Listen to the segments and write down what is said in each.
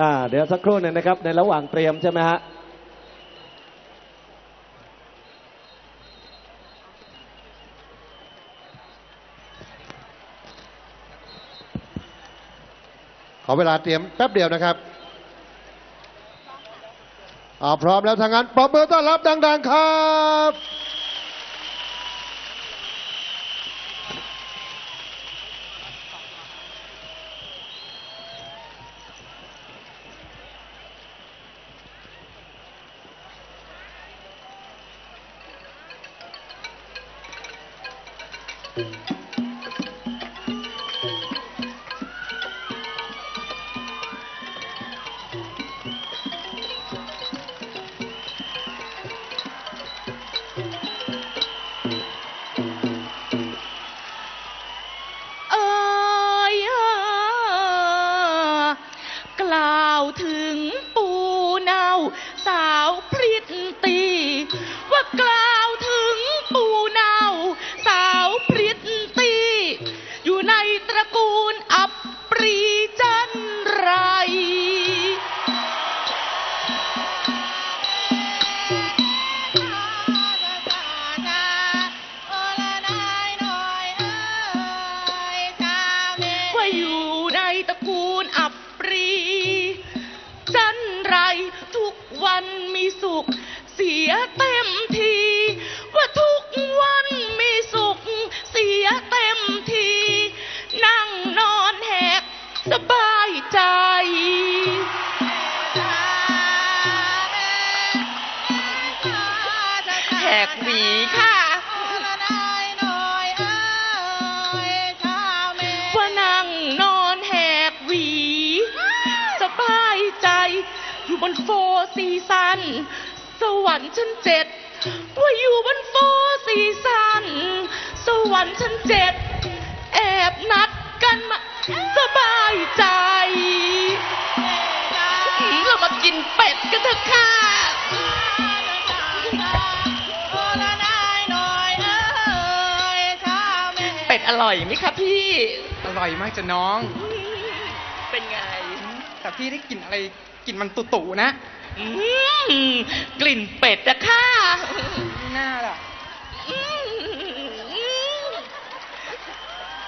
อ่าเดี๋ยวสักครู่หนึ่งนะครับ ในระหว่างเตรียมใช่ไหมฮะขอเวลาเตรียมแป๊บเดียวนะครับอ่าพร้อมแล้วทางนั้นปรบมือต้อนรับดัง ๆ ครับ ตระกูล อยู่บนโฟร์ซีซัน สวรรค์ชั้นเจ็ดว่าอยู่บนโฟร์ซีซัน สวรรค์ชั้นเจ็ดแอบนัดกันมาสบายใจอืมเรามากินเป็ดกันเถอะค่ะเป็ดอร่อยไหมคะพี่ อร่อยมากจ้ะน้องเป็นไงแต่ พี่ได้กลิ่นอะไรกลิ่นมันตุ่ๆนะอืมกลิ่นเป็ดอะค่ะไม่น่าล่ะอืม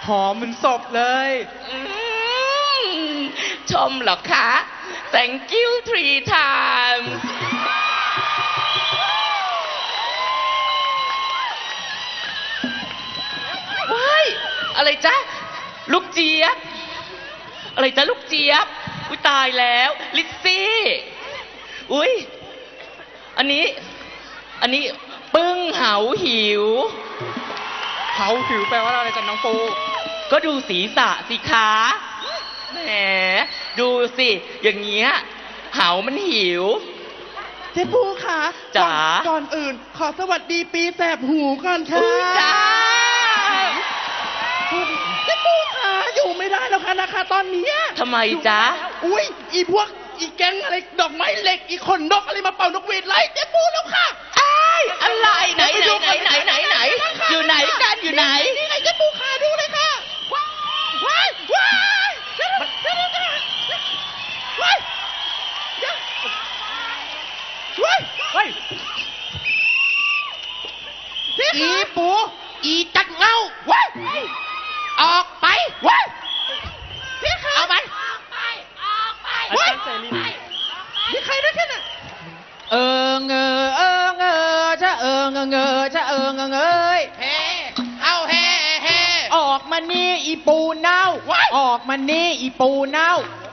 หอมเหมือนศพเลย อืมชมเหรอคะ thank you three times ว้ายอะไรจ๊ะ ลูกเจี๊ยบ อะไรจ๊ะ ลูกเจี๊ยบ อุ้ยตายแล้ว ลิซซี่อุ้ยอันนี้ อันนี้ปึ้งเหาหิว เขาหิวแปลว่าอะไรจ้ะน้องปูก็ดูศีรษะสิคะแหมดูสิ อย่างเงี้ยเหามันหิว เจ๊ปูค่ะจ๋า ก่อนก่อนอื่น ขอสวัสดีปีแสบหูก่อนค่ะ อุ๊ยจ้า อยู่ไม่ได้แล้วค่ะนะคะตอนเนี้ยทำไมจ๊ะ อุ้ยอีพวกอีแก๊งอะไรดอกไม้เหล็กอีขนนกอะไรมาเป่านกหวีดไล่เจ๊ปูแล้วค่ะ จะเอิงเออเงอจะเอิงเออเงยเฮ้เอาเฮ้เฮ้ออกมานี่อีปูเน่าว้ายออกมานี่อีปูเน่า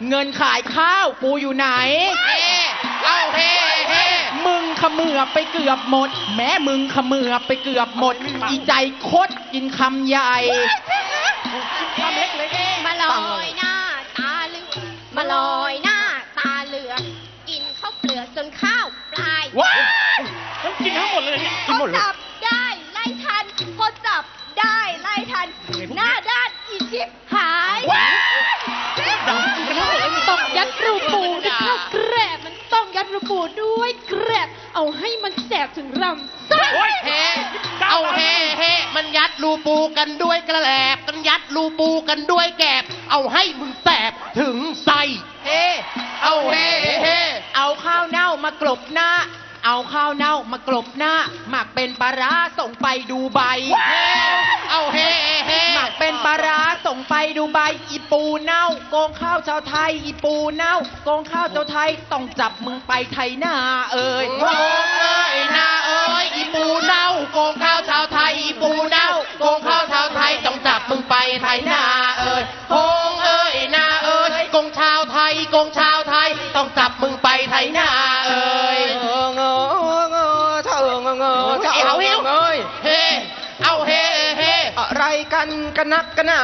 เงินขายข้าวปูอยู่ไหน เฮ้เอาเฮ้เฮ้มึงเขมือบไปเกือบหมด แม้มึงเขมือบไปเกือบหมด อีใจคดกินคำใหญ่มาลอยหน้าตาเหลือกมาลอยหน้าตาเหลือกกินข้าวเปลือกจนข้าวปลายว้ายมัน กินทั้งหมดเลยเนี่ยกินพอหมดเลย จับได้ไล่ทันพอจับได้ไล่ทัน หน้าด้านอีชิบหายว้าย ต้องยัดรูปูที่ข้าวแกรบมันต้องยัดระปูด้วยแกรบเอาให้มันแสบถึงรำไส้เฮเอาเฮเฮมันยัดรูปูกันด้วยกระแหลบกันยัดรูปูกันด้วยแกบ เอาให้มึงแสบถึงไส้เฮเอาเฮเฮเอาข้าวเน่ามากลบหน้า เอาข้าวเน่ามากลบหน้า หมักเป็นปลาร้าส่งไปดูใบเอาเฮเฮหมักเป็นปลาร้าส่งไปดูใบอีปูเน่าโกงข้าวชาวไทยอีปูเน่าโกงข้าวชาวไทยต้องจับมึงไปไทยหน้าเอ่ยโอ้เอ้ยนาเอ้ยอีปูเน่าโกงข้าวชาว กันกันนักกันหนา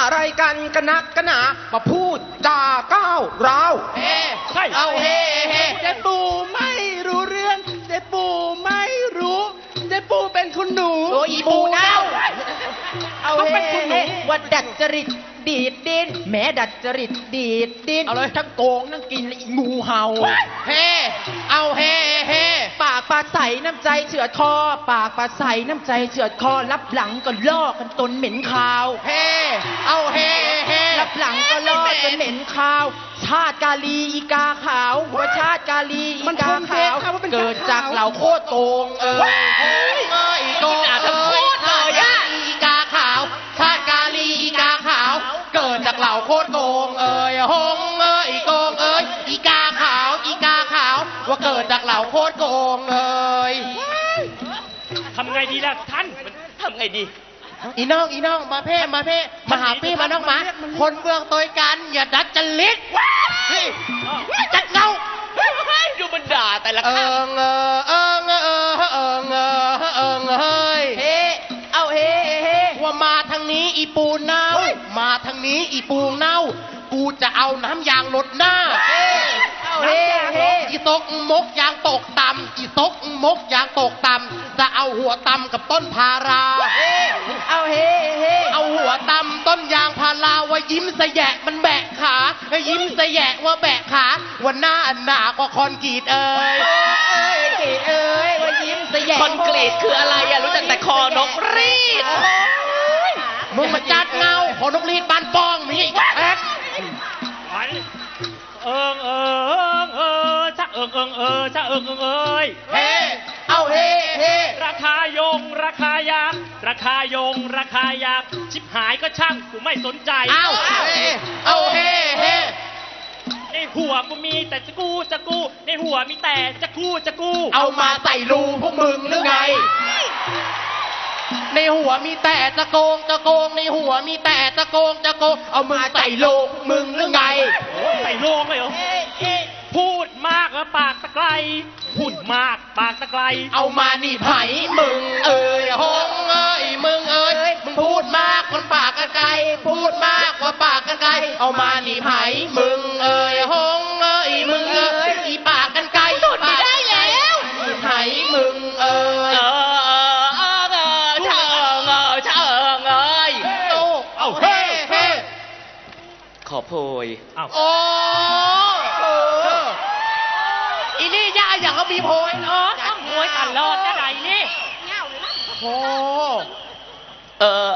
อะไรกันกันนักกันหนามาพูดจาก้าวร้าวเฮเอาเฮเฮเจ๊ปูไม่รู้เรื่องเจ๊ปูไม่รู้เจ๊ปูเป็นคุณหนูโอ้อีปูเน่าเอาเฮ้ว่าดัดจริต ดีดดินแม้ดัดจริตดีดดินเอาเลยทั้งโกงทั้งกินและอีงูเห่าเฮเอาเฮเฮปากปลาใสน้ำใจเฉือดคอ ปากปลาใสน้ำใจเฉือดคอรับหลังก็ล่อกันตนเหม็นคาวเฮเอาเฮเฮรับหลังก็ล่อจนเหม็นคาว ชาติกาลีอีกาขาวว่าชาติกาลีอีกาขาวเกิดจากเหล่าโคตรโกงเออเอ้ยโกงอาจจะพูดเลยอะ เกิดจากเหล่าโคตรโกงเอ้ยหงเอ้ยโกงเอ้ยอีกาขาวอีกาขาว ว่าเกิดจากเหล่าโคตรโกงเอ้ยทำไงดีล่ะท่านทำไงดี อีน้องอีน้องมาเพ่มาเพ่มาหาพี่มาน้องหมา คนเมืองตัวกันอย่าดัดจริตเฮ้ยจัดเงาดูมันด่าแต่ละเอิข้างงเออเอิงเออเอิ ทางนี้อีปูเน่า กูจะเอาน้ำยางลดหน้าเอาเฮ้เฮ้อีตกมกยางตกต่ำอีตกมกยางตกต่ำจะเอาหัวต่ำกับต้นพารา เอาเฮ้เฮ้เอาหัวต่ำต้นยางพาราว่ายิ้มสะแยะมันแบะขายิ้มสะแยะว่าแบะขาวันหน้าอันหนากว่าคอนกรีตเอ้ยเอ้ยเกดเอ้ยว่ายิ้มสยะคอนกรีตคืออะไรอะรู้จักแต่คอนกรีด มึงมาจัดเงาขอนกรีดบานปองมีอีกแอ๊กเอิงเอิงเออชักเอิงเอิงเออชักเอิงเอิงเอ้ยเฮ้เอาเฮ้เฮ้ราคายงราคายางราคายงราคายางชิบหายก็ช่างกูไม่สนใจเอาเฮ้เอาเฮ้เฮ้ในหัวกูมีแต่จะกู้จะกู้ในหัวมีแต่จะกู้จะกู้เอามาใส่รูพวกมึงหรือไง ในหัวมีแต่จะโกงจะโกงในหัวมีแต่จะโกงจะโกงเอามาใส่รูพวกมึงหรือไงโอ้ยใส่โลงเลยเหรอ พูดมากแล้วปากตะไคร้พูดมากปากตะไคร้เอามานี่ไผ่มึงเอ้ยหงเอ้ยมึงเอ้ยมึงพูดมากมันปากกันไกลพูดมากกว่าปากกันไกลเอามานี่ไผ่มึง โพยอ้าวโอ้อีนี่ย่าอย่างเขามีโพยเนาะต้องมวยตลอดจะไหนนี่โอ้เออ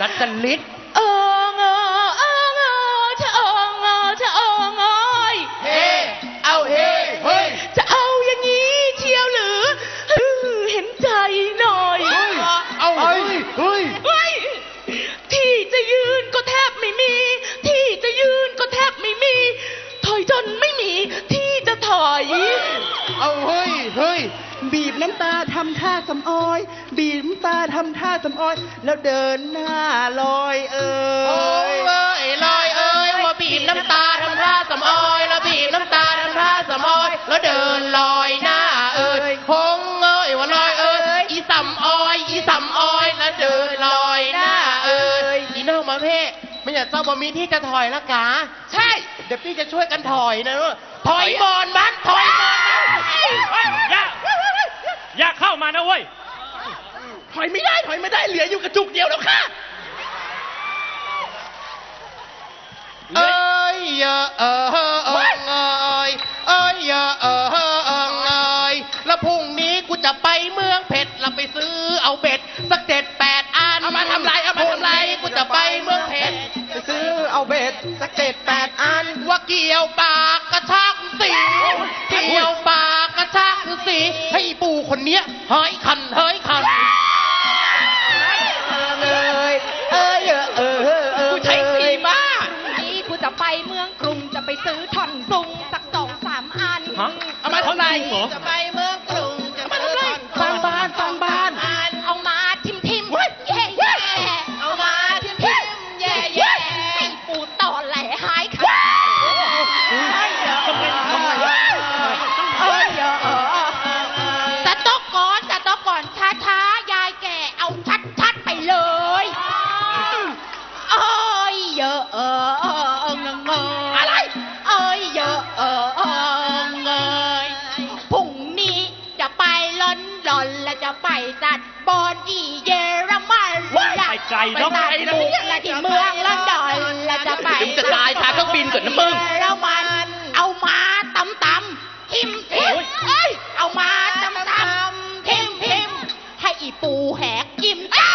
ดัดจริตเอิ สำออยแล้วเดินหน้าลอยเอ่โอ้ยเอ้ยลอยเอ้ยว่าบีบน้ำตาทำท่าสำออยแล้วบีบน้ำตาทำท่าสำออยแล้วเดินลอยหน้าเอ้ยพงเอ้ยว่าลอยเอ้ยอีสำออยอีสำออยแล้วเดินลอยหน้าเอ้ยอีน้องมาเพ่ไม่อยากเศร้าบ่มีที่จะถอยละกาใช่เดี๋ยวพี่จะช่วยกันถอยนะถอยบอนมันถอยบอนมันเฮ้ยอย่าอย่าเข้ามานะเว้ย ถอยไม่ได้ถอยไม่ได้เหลืออยู่กระจุกเดียวแล้วค่ะเอ้ยเยอะเออเออเอยเอ้ยเยอะเออเออเอยแล้วพรุ่งนี้กูจะไปเมืองเพชรแล้วไปซื้อเอาเบ็ดสักเจ็ดแปดอันเอามาทำไรเอามาทำไรพงนี้กูจะไปเมืองเพชรไปซื้อเอาเบ็ดสักเจ็ดแปดอันว่าเกี่ยวปากกระชากสีเกี่ยวปากกระชากสีให้ปู่คนเนี้ยเฮ้ยคันเฮ้ยคันเอ้ย เอ้ยเออเออเออเออกูใช้สีมานี่กูจะไปเมืองกรุงจะไปซื้อท่อนซุงสักสองสามอันฮะเอามาทำไรเหรอจะไปเมือง ไปไกลไปเนาะจัดบุกและที่เมืองลอนดอนและจะไปเดี๋ยวมึงจะตายคาเครื่องบินก่อนนะมึงเยอรมันเอามาตำตำทิมทิมเอ้ยเอามาตำตำทิมทิมให้อีปูแหกกิมจ้า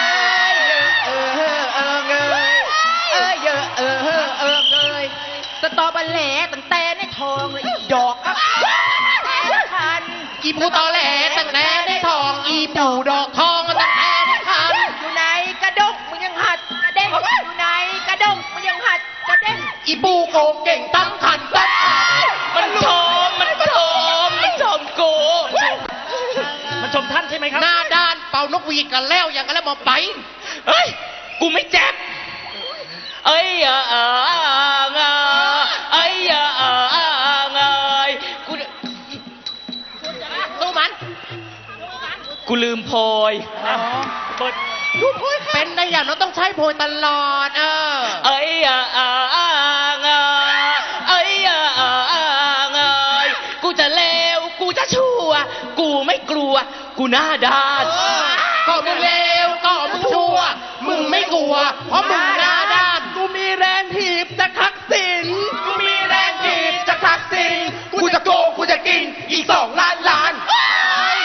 เออเออเออเงยเอ้ยเออเออเออเออเงยสตอเบอร์แหลตั้งแต่ในทองเลยอีดอกครับแต่คันอีปูตอแหลตั้งแต่ได้ทองอีปูดอกทอง โกงเก่งตั้งคันตั้งคันมันชม มันชม มันชมกูมันชมท่านใช่ไหมครับ หน้าด้านเป่านกหวีดกันแล้วอย่างกันแล้วมาไปเฮ้ย กูไม่เจ็บ เอ้ยเออเออเงเอ้ยเออเออเงยกูสู้มัน กูลืมโพยเปิด เป็นได้อย่างเราต้องใช้โพยตลอด เออ เอ้ยเออเออ หน้าด้านก็มึงเลวก็มึงชั่ว มึงไม่กลัว เพราะมึงหน้าด้านกูมีแรงถีบจะทักสินกูมีแรงถีบจะทักสินกูจะโกงกูจะกินอีกสองล้านล้าน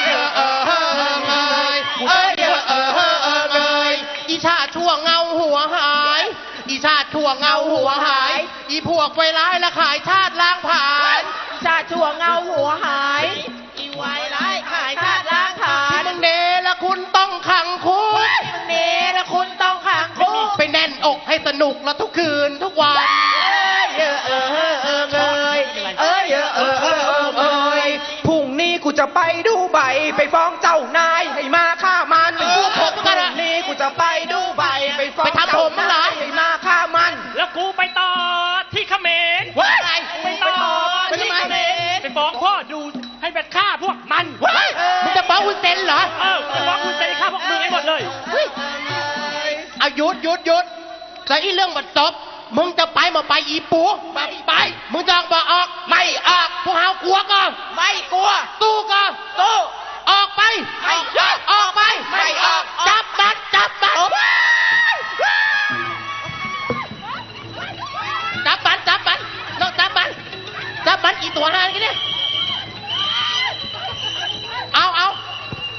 เออเออเออเออเอยเอ้ยเออเออเออเออเอยอีชาชั่วเงาหัวหาย อีชาชั่วเงาหัวหาย อีพวกไวร้ายและขายชาติล้างผ่านชาติชั่วเงาหัวหาย ขังคุกมึงเนรคุณต้องขังคุกไปแน่นอกให้สนุกแล้วทุกคืนทุกวันเอ้ยเออเออเออเอยเอ้ยเออเออเออเออเอยพรุ่งนี้กูจะไปดูใบไปฟ้องเจ้านายให้มาฆ่ามันเออผมก็พได้รุ่งนี้กูจะไปดูใบไปฟ้องไปทำผมมั้งเหรอ ให้มาฆ่ามัน แล้วกูไปต่อที่เขมรว่าอะไรไปต่อไปทำที่ไม เขมรไปฟ้องพ่อดูให้ไปฆ่าพวกมันมึงจะบ้าวุ้นเซนเหรอ เออ ห้หมดเลยเอาหยุดหยุดหยุดแต่อีเรื่องบัดจบมึงจะไปมาไปอีปูมาไป มึงจะออกมาออก ไม่ออก พวกเฮากลัวก่อน ไม่กลัว ตู้ก่อนตู้ออกไป ไม่ออกออกไป ไม่ออก จับมันจับมันจับมันจับมันน้องจับมันจับมันอีตัวหางกันเนี่ยเอาเอา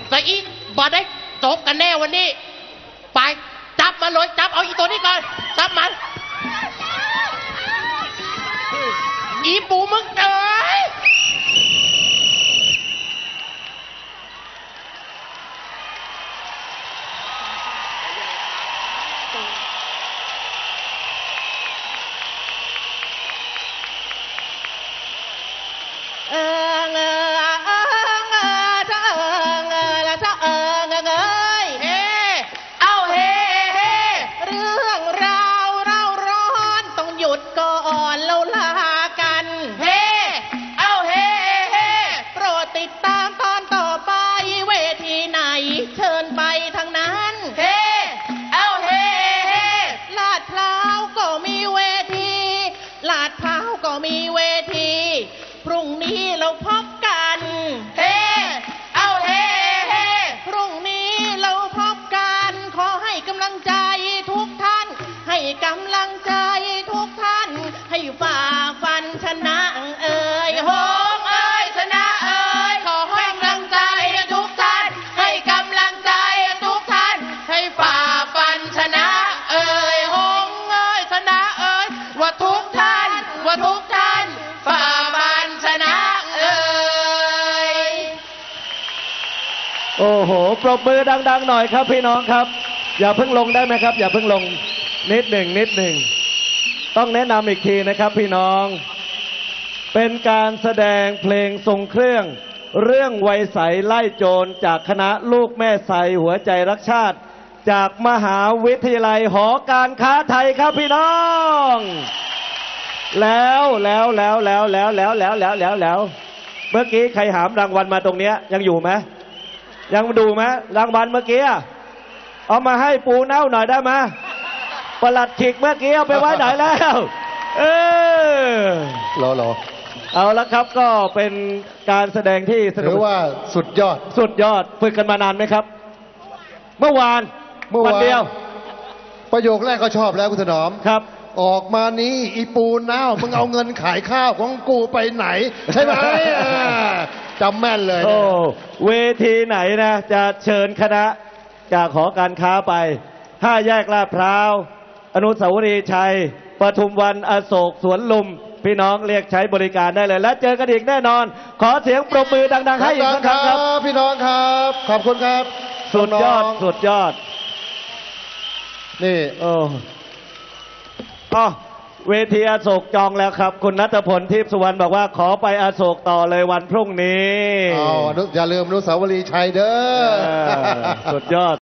แต่อีบอได้ จบกันแน่วันนี้ ไปจับมันเลยจับเอาอีตัวนี้ก่อนจับมันอีปูมึงเอ๋ยเออ Pop โอ้โห ปรบมือดัง ๆ หน่อยครับพี่น้องครับ อย่าเพิ่งลงได้ไหมครับ อย่าเพิ่งลงนิดหนึ่งนิดหนึ่ง ต้องแนะนำอีกทีนะครับพี่น้อง เป็นการแสดงเพลงทรงเครื่อง เรื่องไวยใสไล่โจรจากคณะลูกแม่ใสหัวใจรักชาติ จากมหาวิทยาลัยหอการค้าไทยครับพี่น้อง แล้วแล้วแล้วแล้วแล้วแล้วแล้วแล้วแล้วแล้วเมื่อกี้ใครหามรางวัลมาตรงเนี้ยยังอยู่ไหม ยังดูไหมรางวัลเมื่อกี้อะเอามาให้ปูเน่าหน่อยได้ไหมประหลัดขิกเมื่อกี้เอาไปไว้ไหนแล้ว เออรอรอเอาละครับก็เป็นการแสดงที่สนุถืกอว่าสุดยอด สุดยอดฝึกกันมานานไหมครับ เมื่อวานเมื่อวานเดียว ประโยคแรกก็ชอบแล้วคุณถนอมครับ ออกมานี้อีปูเน่ามึงเอาเงินขายข้าวของกูไปไหน ใช่ไหมอ่าจำแม่นเลยโอ้นะเวทีไหนนะ จะเชิญคณะจากหอการค้าไปห้าแยกลาดพร้าว อนุสาวรีย์ชัยปทุมวันอโศกสวนลุม พี่น้องเรียกใช้บริการได้เลย และเจอกันอีกแน่นอน ขอเสียงปรบมือดัง ๆ ให้อีกดังคๆครั้งครับรับ พี่น้องครับ ขอบคุณครับสุดยอดน้งๆสุดยอด นี่ โอ้ อ๋อเวทีอโศกจองแล้วครับ คุณนัทพลทิพย์สุวรรณบอกว่าขอไปอโศกต่อเลยวันพรุ่งนี้เอาอนุอย่าลืมอนุสาวรีย์ชัยเด้เอออสุดยอด